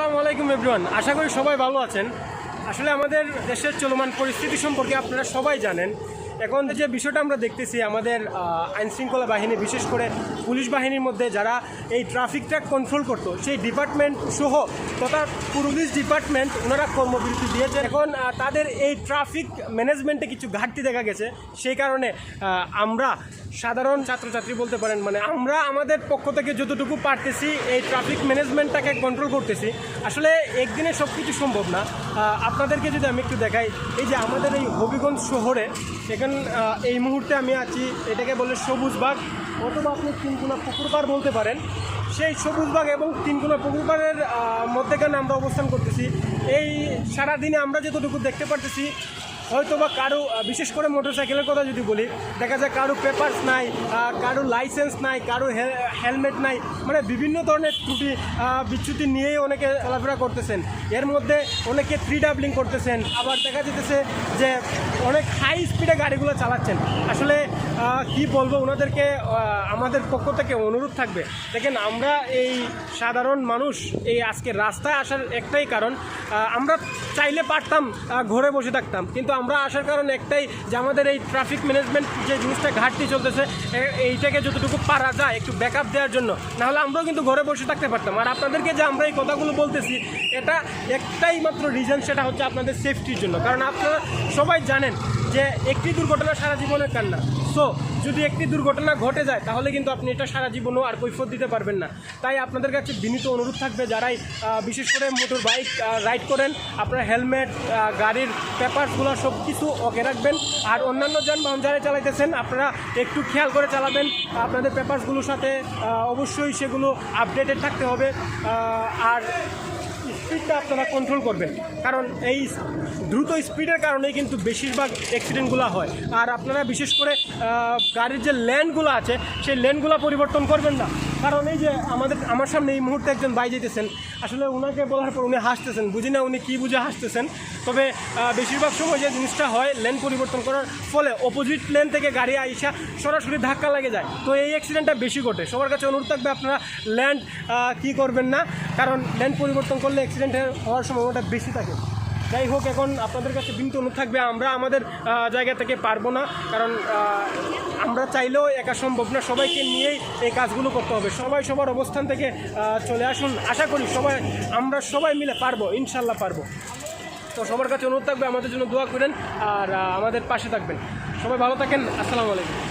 আসসালামু আলাইকুম এভরিওয়ান আশা করি সবাই ভালো আছেন। আসলে আমাদের দেশের চলমান পরিস্থিতি সম্পর্কে আপনারা সবাই জানেন। এখন যে বিষয়টা আমরা দেখতেছি, আমাদের আইনশৃঙ্খলা বাহিনী, বিশেষ করে পুলিশ বাহিনীর মধ্যে যারা এই ট্রাফিকটা কন্ট্রোল করতো, সেই ডিপার্টমেন্ট সহ তথা পুলিশ ডিপার্টমেন্ট ওনারা কর্মবিরতি দিয়েছে। এখন তাদের এই ট্রাফিক ম্যানেজমেন্টে কিছু ঘাটতি দেখা গেছে। সেই কারণে আমরা সাধারণ ছাত্রছাত্রী বলতে পারেন মানে আমরা আমাদের পক্ষ থেকে যতটুকু পারতেছি, এই ট্রাফিক ম্যানেজমেন্টটাকে কন্ট্রোল করতেছি। আসলে একদিনে সব কিছু সম্ভব না। আপনাদেরকে যদি আমি একটু দেখাই, এই যে আমাদের এই হবিগঞ্জ শহরে, এখন আহ, এই মুহূর্তে আমি আছি এটাকে বলে সবুজ বাগ অথবা আপনি তিনগুনা পুকুরপাড় বলতে পারেন। সেই সবুজবাগ এবং তিনগুনা পুকুরপাড়ের আহ, মধ্যেখানে আমরা অবস্থান করতেছি। এই সারাদিনে আমরা যতটুকু দেখতে পারতেছি হয়তো বা কারও বিশেষ করে মোটরসাইকেলের কথা যদি বলি দেখা যায় কারও পেপার্স নাই কারও লাইসেন্স নাই কারও হেলমেট নাই মানে বিভিন্ন ধরনের ত্রুটি বিচ্যুতি নিয়েই অনেকে চলাফেরা করতেছেন। এর মধ্যে অনেকে থ্রি ডাবলিং করতেছেন। আবার দেখা যেতেছে যে অনেক হাই স্পিডে গাড়িগুলো চালাচ্ছেন। আসলে কি বলব, ওনাদেরকে আমাদের পক্ষ থেকে অনুরোধ থাকবে। দেখেন, আমরা এই সাধারণ মানুষ, এই আজকে রাস্তায় আসার একটাই কারণ আমরা চাইলে পারতাম ঘরে বসে থাকতাম। কিন্তু আমরা আসার কারণ একটাই যে আমাদের এই ট্রাফিক ম্যানেজমেন্ট যে জিনিসটা ঘাটতি চলতেছে এইটাকে যতটুকু পারা যায় একটু ব্যাকআপ দেওয়ার জন্য, নাহলে আমরাও কিন্তু ঘরে বসে থাকতে পারতাম। আর আপনাদেরকে যে আমরা এই কথাগুলো বলতেছি, এটা একটাই মাত্র রিজন সেটা হচ্ছে আপনাদের সেফটির জন্য। কারণ আপনারা সবাই জানেন যে একটি দুর্ঘটনা সারা জীবনের কান্না। সো যদি একটি দুর্ঘটনা ঘটে যায়, তাহলে কিন্তু আপনি এটা সারা জীবনও আর কৈফত দিতে পারবেন না। তাই আপনাদের কাছে বিনীত অনুরোধ থাকবে যারাই বিশেষ করে মোটর বাইক রাইড করেন, আপনার হেলমেট গাড়ির পেপারসগুলো সব কিছু ওকে রাখবেন। আর অন্যান্য যানবাহন যারা চালাইতেছেন, আপনারা একটু খেয়াল করে চালাবেন। আপনাদের পেপারসগুলোর সাথে অবশ্যই সেগুলো আপডেটেড থাকতে হবে। আর স্পিডটা আপনারা কন্ট্রোল করবেন। কারণ এই দ্রুত স্পিডের কারণেই কিন্তু বেশিরভাগ অ্যাক্সিডেন্টগুলো হয়। আর আপনারা বিশেষ করে গাড়ির যে লেনগুলো আছে, সেই লেনগুলো পরিবর্তন করবেন না। কারণ এই যে আমাদের, আমার সামনে এই মুহূর্তে একজন বাই যেতেছেন আসলে ওনাকে বলার পর উনি হাসতেছেন। বুঝি না উনি কী বুঝে হাসতেছেন। তবে বেশিরভাগ সময় যে জিনিসটা হয় লেন পরিবর্তন করার ফলে অপোজিট লেন থেকে গাড়ি আইসা সরাসরি ধাক্কা লেগে যায়। তো এই অ্যাক্সিডেন্টটা বেশি ঘটে। সবার কাছে অনুরোধ থাকবে আপনারা ল্যান্ড কী করবেন না। কারণ ল্যান্ড পরিবর্তন করলে অ্যাক্সিডেন্ট হওয়ার সম্ভাবনাটা বেশি থাকে। যাই হোক, এখন আপনাদের কাছে বিনীত অনুরোধ থাকবে, আমরা আমাদের জায়গা থেকে পারব না। কারণ আমরা চাইলেও একা সম্ভব না। সবাইকে নিয়েই এই কাজগুলো করতে হবে। সবাই সবার অবস্থান থেকে চলে আসুন। আশা করি সবাই, আমরা সবাই মিলে পারব ইনশাল্লাহ পারব। তো সবার কাছে অনুরোধ থাকবে, আমাদের জন্য দোয়া করেন, আর আমাদের পাশে থাকবেন। সবাই ভালো থাকেন। আসসালামু আলাইকুম।